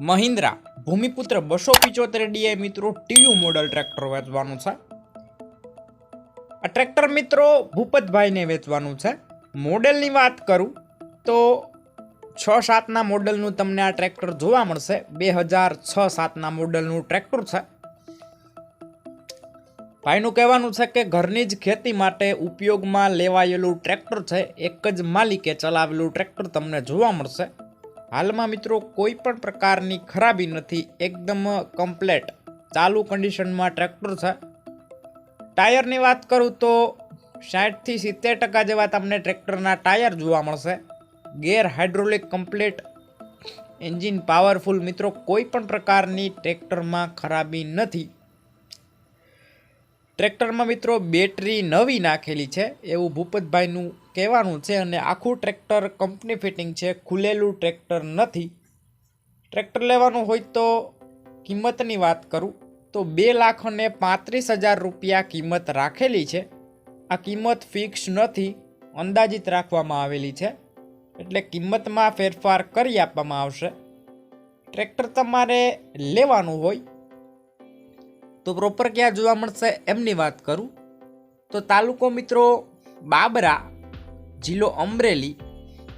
મહિન્દ્રા, ભૂમિપુત્ર બસો પિચોતેર ડીઆઈ મિત્રો ટીયુ મોડલ ટ્રેક્ટર વેચવાનું છે. આ ટ્રેક્ટર મિત્રો ભૂપતભાઈને વેચવાનું છે. મોડેલની વાત કરું તો છ સાતના મોડલનું તમને આ ટ્રેક્ટર જોવા મળશે. બે હજાર છ સાતના મોડલનું ટ્રેક્ટર છે. ભાઈનું કહેવાનું છે કે ઘરની જ ખેતી માટે ઉપયોગમાં લેવાયેલું ટ્રેક્ટર છે. એક જ માલિકે ચલાવેલું ટ્રેક્ટર તમને જોવા મળશે. હાલમાં મિત્રો કોઈ પણ પ્રકારની ખરાબી નથી, એકદમ કમ્પ્લેટ ચાલુ કન્ડિશનમાં ટ્રેક્ટર છે. ટાયરની વાત કરું તો સાઠથી સિત્તેર ટકા જેવા તમને ટ્રેક્ટરના ટાયર જોવા મળશે. Gear hydraulic complete engine powerful મિત્રો, કોઈ પણ પ્રકારની ટ્રેક્ટરમાં ખરાબી નથી. ટ્રેક્ટરમાં મિત્રો બેટરી નવી નાખેલી છે, એવું ભૂપતભાઈનું કહેવાનું છે અને આખું ટ્રેક્ટર કંપની ફિટિંગ છે, ખુલેલું ટ્રેક્ટર નથી. ટ્રેક્ટર લેવાનું હોય તો કિંમતની વાત કરું, તો બે લાખ અને પાંત્રીસ હજાર રૂપિયા કિંમત રાખેલી છે. આ કિંમત ફિક્સ નથી, અંદાજિત રાખવામાં આવેલી છે, એટલે કિંમતમાં ફેરફાર કરી આપવામાં આવશે. ટ્રેક્ટર તમારે લેવાનું હોય, તો પ્રોપર ક્યાં જોવા મળશે એમની વાત કરું. તો તાલુકો મિત્રો બાબરા જિલ્લો અમરેલી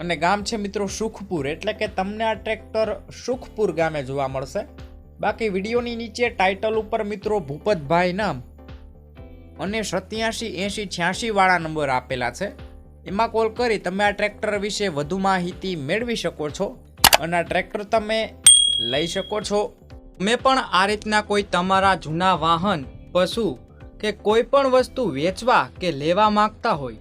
અને ગામ છે મિત્રો સુખપુર. એટલે કે તમને આ ટ્રેક્ટર સુખપુર ગામે જોવા મળશે. બાકી વિડીયોની નીચે ટાઇટલ ઉપર મિત્રો ભૂપતભાઈ નામ અને સત્યાસી, એંશી, છ્યાસી વાળા નંબર આપેલા છે. એમાં કોલ કરી તમે આ ટ્રેક્ટર વિશે વધુ માહિતી મેળવી શકો છો અને આ ટ્રેક્ટર તમે લઈ શકો છો. મેં પણ આ રીતના કોઈ તમારા જૂના વાહન, પશુ કે કોઈ પણ વસ્તુ વેચવા કે લેવા માંગતા હોય